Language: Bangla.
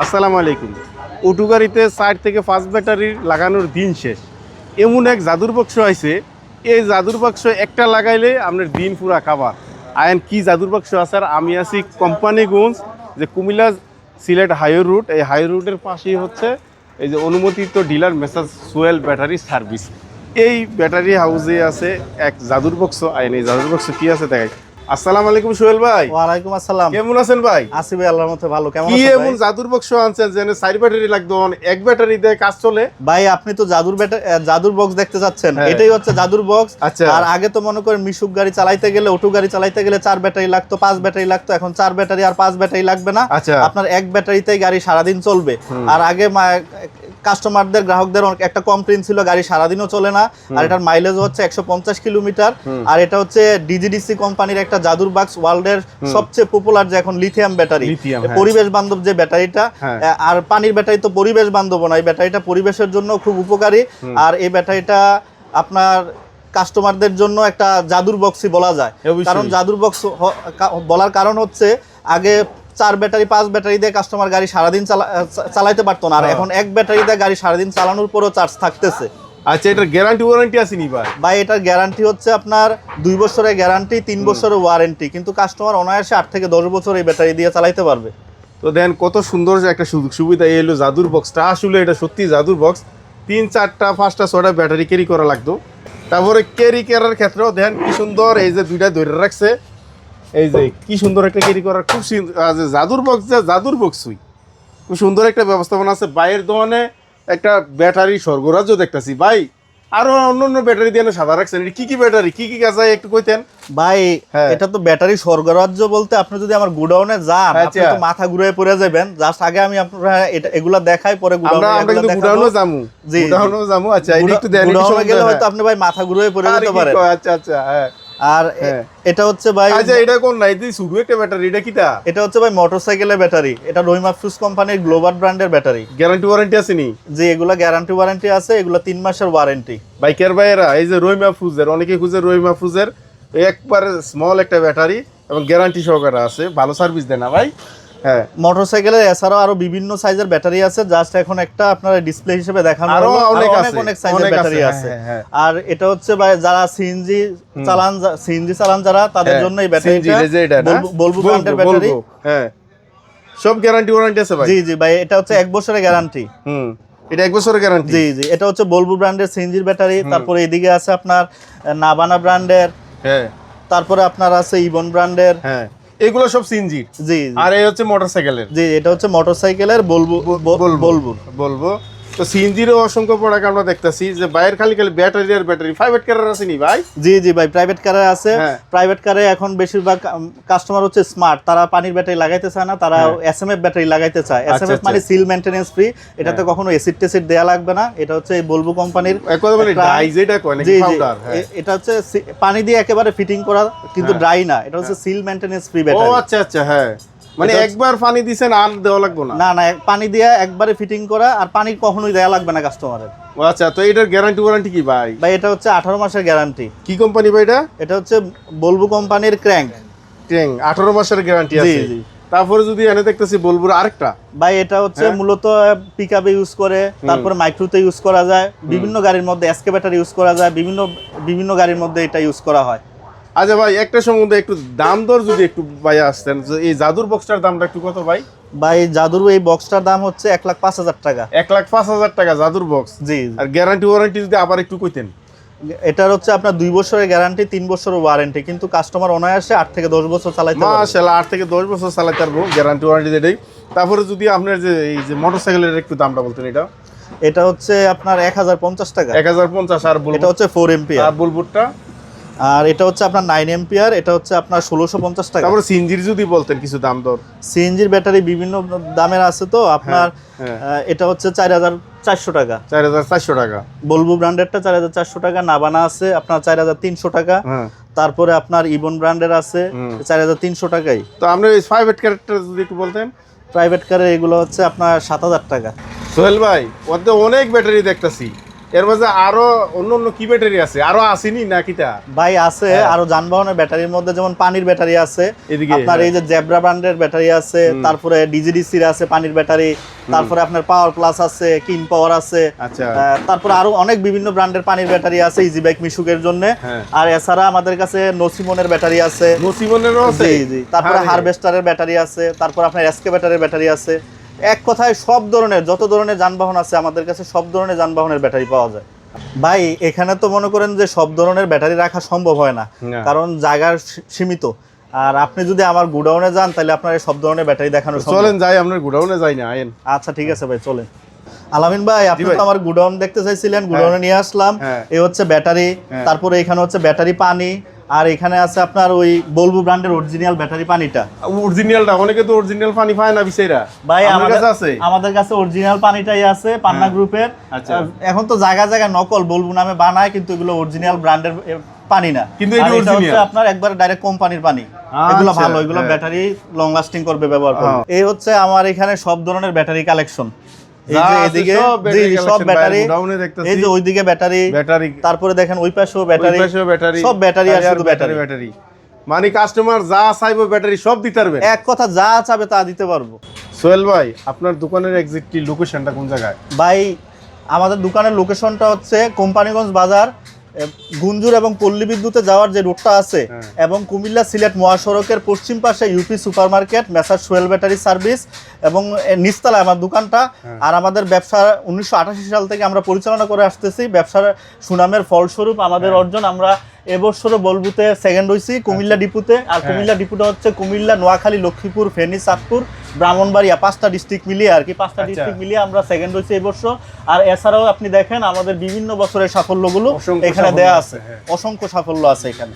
আসসালামু আলাইকুম। অটো গাড়িতে থেকে ফার্স্ট ব্যাটারি লাগানোর দিন শেষ। এমন এক জাদুর বাক্স আছে, এই জাদুর বাক্স একটা লাগাইলে আপনার দিন পুরা খাবার আয়ন, কি জাদুর বাক্স আছে? আর আমি আছি কোম্পানিগঞ্জ, যে কুমিল্লা সিলেট হাইওয়ে রুট এই হাইওয়ে রুটের পাশেই হচ্ছে এই যে অনুমোদিত dealer messrs Soyel battery service. এই ব্যাটারি হাউসে আছে এক জাদুর বক্স। আইন এই জাদুর বক্স কি আছে দেখাই। আসসালামু আলাইকুম সোহেল ভাই। ওয়ালাইকুম আসসালাম। কেমন আছেন ভাই? আসি ভাই আল্লাহর মধ্যে ভালো। কেমন আছেন এমন জাদুর বক্স আনছেন যেন ব্যাটারি এক ব্যাটারি দিয়ে কাজ চলে? ভাই আপনি তো জাদুর জাদুর বক্স দেখতে যাচ্ছেন। হ্যাঁ। এটাই হচ্ছে জাদুর বক্স। আচ্ছা। আর আগে তো মনে করেন মিশুক গাড়ি চালাইতে গেলে অটো গাড়ি চালাইতে গেলে চার ব্যাটারি লাগতো পাঁচ ব্যাটারি লাগতো। এখন চার ব্যাটারি আর পাঁচ ব্যাটারি লাগবে না। আচ্ছা। আপনার এক ব্যাটারিতেই গাড়ি সারাদিন চলবে। আর আগে কাস্টমারদের গ্রাহকদের একটা কমপ্লেন ছিল গাড়ি সারাদিনও চলে না। আর এটার মাইলেজ হচ্ছে একশো পঞ্চাশ কিলোমিটার। আর এটা হচ্ছে ডিজিডিসি কোম্পানির একটা জাদুর বাক্স ওয়ার্ল্ডের সবচেয়ে পপুলার যে এখন লিথিয়াম ব্যাটারি। পরিবেশ বান্ধব যে ব্যাটারিটা। আর পানির ব্যাটারি তো পরিবেশ বান্ধব না। এই ব্যাটারিটা পরিবেশের জন্য খুব উপকারী। আর এই ব্যাটারিটা আপনার কাস্টমারদের জন্য একটা জাদুর বক্সই বলা যায়। কারণ জাদুর বক্স বলার কারণ হচ্ছে আগে চার ব্যাটারি পাঁচ ব্যাটারি দিয়ে কাস্টমার গাড়ি সারাদিন চালা- চালাইতে পারতো না। আর হ্যাঁ। এখন এক ব্যাটারি দিয়ে গাড়ি সারাদিন চালানোর পরও চার্জ থাকতেছে। আচ্ছা এটার গ্যারান্টি ওয়ারেন্টি আছে নি ভাই? বা এটার গ্যারান্টি হচ্ছে আপনার দুই বছরের গ্যারান্টি তিন বছরের ওয়ারেন্টি কিন্তু কাস্টমার অনায়াসে আট থেকে দশ বছর এই ব্যাটারি দিয়ে চালাইতে পারবে। তো দেন কত সুন্দর একটা সুযোগ সুবিধা এই হলো জাদুর বক্সটা আসলে এটা সত্যি জাদুর বক্স তিন চারটা পাঁচটা ছটা ব্যাটারি ক্যারি করা লাগতো। তারপরে ক্যারি করার ক্ষেত্রেও দেখেন কি সুন্দর এই যে দুইটা ধরে রাখছে। এই যে কি সুন্দর একটা ক্যারি করার খুব জাদুর বক্স জাদুর বক্সই খুব সুন্দর একটা ব্যবস্থাপনা আছে। বাইরের দোকানে একটা ব্যাটারি স্বর্গরাজ্য দেখতেছি। ভাই আরও অন্য অন্য ব্যাটারি দিয়ে সাদা রাখছেন। এটা কি কি ব্যাটারি কি কি কাজ একটু কইতেন। ভাই হ্যাঁ। এটা তো ব্যাটারি স্বর্গরাজ্য বলতে আপনি যদি আমার গুডাউনে যান আপনি আচ্ছা। তো মাথা ঘুরে পড়ে যাবেন। জাস্ট আগে আমি আপনারা এটা এগুলা দেখাই পরে গুডাউনে আমরা কিন্তু গুডাউনও যামু। গুডাউনও যামু। আচ্ছা একটু দেন গেলে হ্যাঁ। হয়তো আপনি ভাই মাথা ঘুরে পড়ে যেতে কি পারেন। আচ্ছা আচ্ছা হ্যাঁ। আর হ্যাঁ। এটা হচ্ছে ভাই আচ্ছা এটা কোন নাই তুই শুধু একটা ব্যাটারি এটা কিটা? এটা হচ্ছে ভাই মোটরসাইকেলের ব্যাটারি। এটা রহিমা ফ্রুজ কোম্পানির গ্লোবাল ব্র্যান্ডের ব্যাটারি। গ্যারান্টি ওয়ারেন্টি আছে নি? যে এগুলা গ্যারান্টি ওয়ারেন্টি আছে এগুলা তিন মাসের ওয়ারেন্টি বাইকের ভাইয়েরা এই যে রহিমা ফ্রুজের অনেকে খুঁজে রহিমা ফ্রুজের একবার স্মল একটা ব্যাটারি এবং গ্যারান্টি সহকারে আছে। ভালো সার্ভিস দেয় না ভাই। হ্যাঁ। মোটরসাইকেলের এছাড়াও আরও বিভিন্ন সাইজের ব্যাটারি আছে জাস্ট এখন একটা আপনার ডিসপ্লে হিসেবে দেখানো আরও অনেক অনেক সাইজের ব্যাটারি হ্যাঁ, আছে। হ্যাঁ, হ্যাঁ। আর এটা হচ্ছে ভাই যারা সিএনজি চালান সিএনজি চালান যারা তাদের হ্যাঁ, জন্য এই ব্যাটারিটা? বলবো- বলব ব্র্যান্ডের ব্যাটারি। হ্যাঁ। সব গ্যারান্টি ওয়ারেন্টি আছে ভাই। জি জি ভাই এটা হচ্ছে এক বছরের গ্যারান্টি হুম এটা এক বছরের গ্যারান্টি জি জি এটা হচ্ছে বলব ব্র্যান্ডের সিএনজির ব্যাটারি। তারপরে এদিকে আছে আপনার নাবানা ব্র্যান্ডের হ্যাঁ। তারপরে আপনার আছে ইবন ব্র্যান্ডের হ্যাঁ। এগুলো সব সিনজির জি। আর এই হচ্ছে মোটরসাইকেলের? জি এটা হচ্ছে মোটরসাইকেলের বলব। বলব। বলব। তো সিএনজিরও অসংখ্য প্রোডাক্ট আমরা দেখতেছি যে বাইরের খালি খালি ব্যাটারি আর ব্যাটারি প্রাইভেট কারের আছে নি ভাই? জি জি ভাই প্রাইভেট কারে আছে। হ্যাঁ। প্রাইভেট কারে এখন বেশিরভাগ কাস্টমার হচ্ছে স্মার্ট তারা পানির ব্যাটারি লাগাইতে চায় না তারা এসএমএফ ব্যাটারি লাগাইতে চায়। হ্যাঁ। আচ্ছা, এসএমএফ মানে সিল মেইনটেনেন্স ফ্রি এটাতে কখনো এসিড টেসিড দেয়া লাগবে না। এটা হচ্ছে বলব কোম্পানির হ্যাঁ। এটা হচ্ছে পানি দিয়ে একেবারে ফিটিং করা কিন্তু ড্রাই না। এটা হচ্ছে সিল মেইনটেনেন্স ফ্রি ও ব্যাটারি আচ্ছা আচ্ছা হ্যাঁ। মানে একবার পানি দিছেন আর দেওয়া লাগবে না? না না পানি দিয়ে একবারে ফিটিং করা আর পানি কখনোই দেয়া লাগবে না কাস্টমারের আচ্ছা তো এটার গ্যারান্টি ওয়ারেন্টি কি ভাই? ভাই এটা হচ্ছে আঠারো মাসের গ্যারান্টি কি কোম্পানি ভাই এটা? এটা হচ্ছে বলব কোম্পানির ক্র্যাঙ্ক। ট্যাং আঠারো মাসের গ্যারান্টি জি, আছে। জি। তারপরে যদি এনে দেখতেছি বলব আরেকটা? ভাই এটা হচ্ছে হ্যাঁ। মূলত পিক আপে ইউজ করে তারপরে মাইক্রোতে ইউজ করা যায় বিভিন্ন গাড়ির মধ্যে এসকে ব্যাটারি ইউজ করা যায় বিভিন্ন বিভিন্ন গাড়ির মধ্যে এটা ইউজ করা হয়। আচ্ছা ভাই একটা সম্বন্ধে একটু দাম দর যদি একটু ভাই আসতেন যে এই জাদুর বক্সটার দামটা একটু কত ভাই? ভাই জাদুর এই বক্সটার দাম হচ্ছে এক লাখ পাঁচ হাজার টাকা। এক লাখ পাঁচ হাজার টাকা জাদুর বক্স জি। আর গ্যারান্টি ওয়ারেন্টি যদি আবার একটু কইতেন। এটার হচ্ছে আপনার দুই বছরের গ্যারান্টি তিন বছরের ওয়ারেন্টি কিন্তু কাস্টমার অনায়াসে আট থেকে দশ বছর চালাইতে পারবে। আট থেকে দশ বছর চালাতে পারব গ্যারান্টি ওয়ারেন্টি এটাই তারপরে যদি আপনার যে এই যে মোটরসাইকেলের একটু দামটা বলতেন এটা। এটা হচ্ছে আপনার এক হাজার পঞ্চাশ টাকা। এক হাজার পঞ্চাশ আর এটা হচ্ছে ফোর এমপি আর বুলবুটটা আর এটা হচ্ছে আপনার নাইন এম্পিয়ার এটা হচ্ছে আপনার ষোলোশো পঞ্চাশ টাকা। তারপরে সিনজির যদি বলতেন কিছু দাম দর। সিএনজির ব্যাটারি বিভিন্ন দামের আছে তো আপনার হ্যাঁ। এটা হচ্ছে চার হাজার চারশো টাকা। চার হাজার চারশো টাকা। বলব ব্র্যান্ডেরটা চার হাজার চারশো টাকা নাবানা আছে আপনার চার হাজার তিনশো টাকা। হ্যাঁ। তারপরে আপনার ইবন ব্র্যান্ডের আছে চার হাজার তিনশো টাকাই। তো আপনি এই প্রাইভেট ক্যারেক্টার যদি একটু বলতেন। প্রাইভেট কারের এগুলো হচ্ছে আপনার সাত হাজার টাকা। সোহেল ভাই ওতে অনেক ব্যাটারি দেখতেছি। এর মাঝে আরও অন্য অন্য কি ব্যাটারি আছে? আরও আসেনি না কিটা ভাই আছে হ্যাঁ। আরও যানবাহনের ব্যাটারির মধ্যে যেমন পানির ব্যাটারি আছে আপনার হ্যাঁ। এই যে জেব্রা ব্র্যান্ডের ব্যাটারি আছে তারপরে ডিজিডিসির আছে পানির ব্যাটারি তারপরে আপনার পাওয়ার প্লাস আছে কিন পাওয়ার আছে আচ্ছা। তারপরে আরও অনেক বিভিন্ন ব্র্যান্ডের পানির ব্যাটারি আছে ইজি বাইক মিশুকের জন্য। হ্যাঁ। আর এছাড়া আমাদের কাছে নসিমনের ব্যাটারি আছে। নসিমনেরও আছে? জি জি। তারপরে হারভেস্টারের ব্যাটারি আছে তারপর আপনার এসকে ব্যাটারির ব্যাটারি আছে। এক কথায় সব ধরনের যত ধরনের যানবাহন আছে আমাদের কাছে সব ধরনের যানবাহনের ব্যাটারি পাওয়া যায়। ভাই এখানে তো মনে করেন যে সব ধরনের ব্যাটারি রাখা সম্ভব হয় না। কারণ জায়গার সীমিত। আর আপনি যদি আমার গুডাউনে যান তাহলে আপনার সব ধরনের ব্যাটারি দেখানো সম্ভব। চলেন যাই আপনার গোডাউনে যাই না আয়েন আচ্ছা ঠিক আছে ভাই চলেন। আলামিন ভাই আপনি তো আমার গুডাউন দেখতে চাইছিলেন গুডাউনে নিয়ে আসলাম। হ্যাঁ। এই হচ্ছে ব্যাটারি হ্যাঁ। তারপরে এখানে হচ্ছে ব্যাটারি পানি আর এখানে আছে আপনার ওই বলবু ব্র্যান্ডের অরিজিনাল ব্যাটারি পানিটা। অরিজিনালটা অনেকে তো অরিজিনাল পানি পায় না বিচাইরা ভাই আমাদের কাছে আছে? আমাদের কাছে অরিজিনাল পানিটাই আছে পান্না গ্রুপের। আচ্ছা। এখন তো জায়গা জায়গায় নকল বলব নামে বানায় কিন্তু এগুলো অরিজিনাল ব্র্যান্ডের পানি না। কিন্তু এটা হচ্ছে আপনার একবার ডাইরেক্ট কোম্পানির পানি। এগুলো আচ্ছা, ভালো এগুলো হ্যাঁ। ব্যাটারি লং লাস্টিং করবে ব্যবহার করবে। হ্যাঁ। এই হচ্ছে আমার এখানে সব ধরনের ব্যাটারি কালেকশন তারপরে দেখেন ওই পাশেও ব্যাটারি সব ব্যাটারি আর শুধু ব্যাটারি ব্যাটারি মানে কাস্টমার যা চাইব ব্যাটারি সব দিতে পারবে। এক কথা যা চাবে তা দিতে পারব। সোহেল ভাই আপনার দোকানের লোকেশনটা কোন জায়গায়? ভাই আমাদের দোকানের লোকেশনটা হচ্ছে কোম্পানিগঞ্জ বাজার গুঞ্জুর এবং পল্লী বিদ্যুতে যাওয়ার যে রুটটা আছে হ্যাঁ। এবং কুমিল্লা সিলেট মহাসড়কের পশ্চিম পাশে UP super market messrs Soyel battery service এবং এ, নিচতলায় আমার দোকানটা হ্যাঁ। আর আমাদের ব্যবসা উনিশশো আটাশি সাল থেকে আমরা পরিচালনা করে আসতেছি ব্যবসার সুনামের ফলস্বরূপ আমাদের হ্যাঁ। অর্জন আমরা এবছরও বলবুতে সেকেন্ড হয়েছি কুমিল্লা ডিপুতে আর। কুমিল্লা ডিপুটা হচ্ছে কুমিল্লা নোয়াখালী লক্ষ্মীপুর ফেনী চাঁদপুর ব্রাহ্মণবাড়িয়া পাঁচটা ডিস্ট্রিক্ট মিলিয়ে আর কি পাঁচটা আচ্ছা। ডিস্ট্রিক্ট মিলিয়ে আমরা সেকেন্ড হয়েছি এই বছর আর এছাড়াও আপনি দেখেন আমাদের বিভিন্ন বছরের সাফল্যগুলো এখানে দেয়া আছে, আছে হ্যাঁ। অসংখ্য সাফল্য আছে এখানে